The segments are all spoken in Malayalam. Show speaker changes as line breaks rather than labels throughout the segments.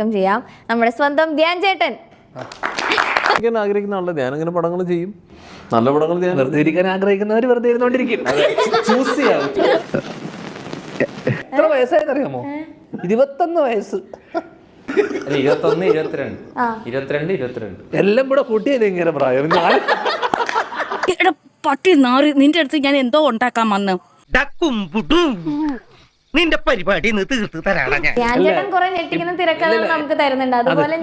വെൽക്കം ചെയ്യാം. നമ്മുടെ സ്വന്തം ധ്യാൻ ചേട്ടൻ.
ആഗ്രഹിക്കുന്ന ആളല്ലേ ഞാനിങ്ങനെ പടങ്ങൾ ചെയ്യും. നല്ല പടങ്ങൾ ഞാൻ
വെറുതെ ഇരിക്കാൻ ആഗ്രഹിക്കുന്നവർ വെറുതെ ഇരുന്നോണ്ടിരിക്കും. ചൂസ് ചെയ്യാം. എത്ര വയസ്സായെന്ന് അറിയാമോ ഇരുപത്തൊന്ന് വയസ്സ്.
ഇരുപത്തൊന്ന് ഇരുപത്തിരണ്ട്. ഇരുപത്തിരണ്ട് ഇരുപത്തിരണ്ട്.
എല്ലാം കൂടെ കൂട്ടിയത് ഇങ്ങനെ പ്രായം? ഞാൻ
എടാ പട്ടി നാറി നിന്റെ അടുത്ത് ഞാൻ എന്തോ ഉണ്ടാക്കാൻ വന്ന്.
നിന്റെ പരിപാടി ഇന്ന് തീർത്ത് തരാടാ ഞാൻ.
ധ്യാൻ ചേട്ടൻ കുറെ ഞെട്ടിക്കുന്ന തിരക്കഥകൾ നമുക്ക് തരുന്നുണ്ട്. അതുപോലെ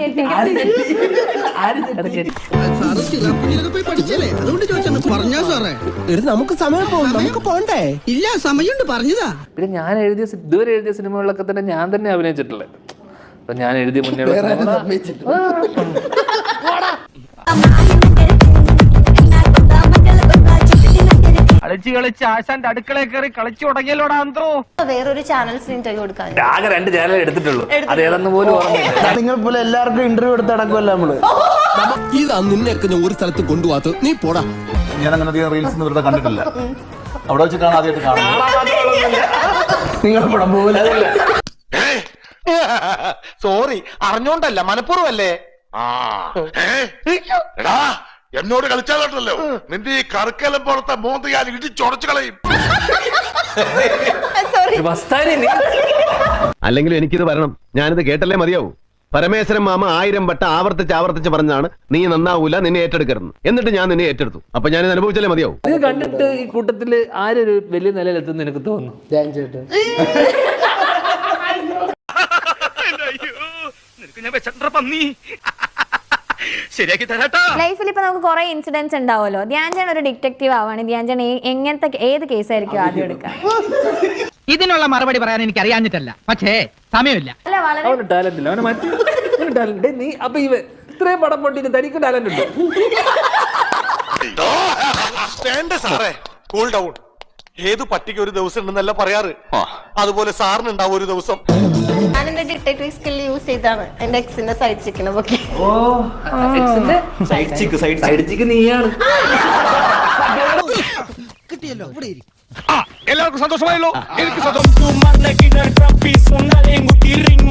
നമുക്ക് സമയം പോകും നമുക്ക് പോണ്ടേ? ഇല്ല സമയമുണ്ട്. പറഞ്ഞതാ.
പിന്നെ ഞാൻ എഴുതിയ ഇതുവരെ എഴുതിയ സിനിമകളിലൊക്കെ തന്നെ ഞാൻ തന്നെ അഭിനയിച്ചിട്ടുള്ളത് അപ്പൊ ഞാൻ എഴുതിയ മുന്നേ
കളിച്ച് കളിച്ച് ആശാന്റെ അടുക്കള കയറി കളിച്ചു തുടങ്ങിയല്ലോടാ അന്ത്രോ?
വേറൊരു ചാനൽസിന് ഇന്റർവ്യൂ കൊടുക്കാൻ.
ആകെ രണ്ട് ചാനൽ എടുത്തിട്ടുള്ളൂ. അത് ഏതെന്ന് പോലും ഓർമ്മയില്ല.
നിങ്ങൾ പോലെ എല്ലാവർക്കും ഇന്റർവ്യൂ എടുത്ത് നടക്കുമല്ലോ നമ്മൾ.
ഇതാ നിന്നെയൊക്കെ ഞാൻ ഒരു സ്ഥലത്ത് കൊണ്ടുപോകാത്ത നീ പോടാ.
ഞാൻ അങ്ങനെ അധികം റീൽസ് വെറുതെ കണ്ടിട്ടില്ല. അവിടെ വെച്ചിട്ടാണ് ആദ്യമായിട്ട് കാണുന്നത്.
നിങ്ങൾ പടം പോകില്ല
സോറി അറിഞ്ഞോണ്ടല്ല. മനഃപൂർവല്ലേ
എടാ. എന്നോട് കളിച്ചാലോ നിന്റെ ഈ കറുക്കലം പോലത്തെ മോന്ത് ഞാൻ ഇടിച്ചുടച്ചു കളയും.
അല്ലെങ്കിൽ നീ.
അല്ലെങ്കിലും എനിക്കിത് വരണം. ഞാനിത് കേട്ടല്ലേ മതിയാവൂ. പരമേശ്വരൻ മാമ ആയിരം വട്ട ആവർത്തിച്ച് ആവർത്തിച്ച് പറഞ്ഞാണ് നീ നന്നാവൂല നിന്നെ ഏറ്റെടുക്കരുത് എന്നിട്ട് ഞാൻ നിന്നെ ഏറ്റെടുത്തു. അപ്പൊ ഞാനിത് അനുഭവിച്ചല്ലേ മതിയാവും.
ഇത് കണ്ടിട്ട് ഈ കൂട്ടത്തിൽ ആരൊരു വലിയ നിലയിലെത്തുന്ന എനിക്ക് തോന്നുന്നു
നിനക്ക് ഞാൻ വെച്ചിട്ടുണ്ടോ പന്നി ശരിയാക്കി തരാട്ടാ.
ലൈഫിൽ ഇപ്പൊ നമുക്ക് കുറെ ഇൻസിഡൻസ് ഉണ്ടാവുമല്ലോ. ധ്യാൻ ചേട്ടൻ ഒരു ഡിറ്റക്റ്റീവ് ആവാണ്. ധ്യാൻ ചേട്ടൻ ഏ- എങ്ങനത്തെ ഏത് കേസായിരിക്കും ആദ്യം എടുക്കുക?
ഇതിനുള്ള മറുപടി പറയാൻ എനിക്ക് അറിയാഞ്ഞിട്ടല്ല. പക്ഷേ സമയമില്ല.
അല്ല വളരെ
അവന് ടാലന്റ് ഇല്ല. അവനെ മാറ്റി. ടാലന്റ് നീ അപ്പൊ ഇവ ഇത്രയും പടം പൊട്ടിട്ട് തനിക്ക് ടാലന്റ് ഉണ്ട്?
വേണ്ട സാറേ. കൂൾ ഡൗൺ ഏത് പട്ടിക്ക് ഒരു ദിവസം ഉണ്ടെന്നല്ല പറയാറ്. അതുപോലെ സാറിനുണ്ടാവും ഒരു ദിവസം.
ഞാൻ എന്റെ ഡിറ്റക്ടീവ് സ്കിൽ യൂസ് ചെയ്താണ്. എന്റെ എക്സിന്റെ സൈഡ് ചിക്കൻ പൊക്കി
സൈഡ് ചിക്ക് നീയാണ്.
കിട്ടിയല്ലോ ഇവിടെ.
എല്ലാവർക്കും സന്തോഷമായല്ലോ. എനിക്ക്
ring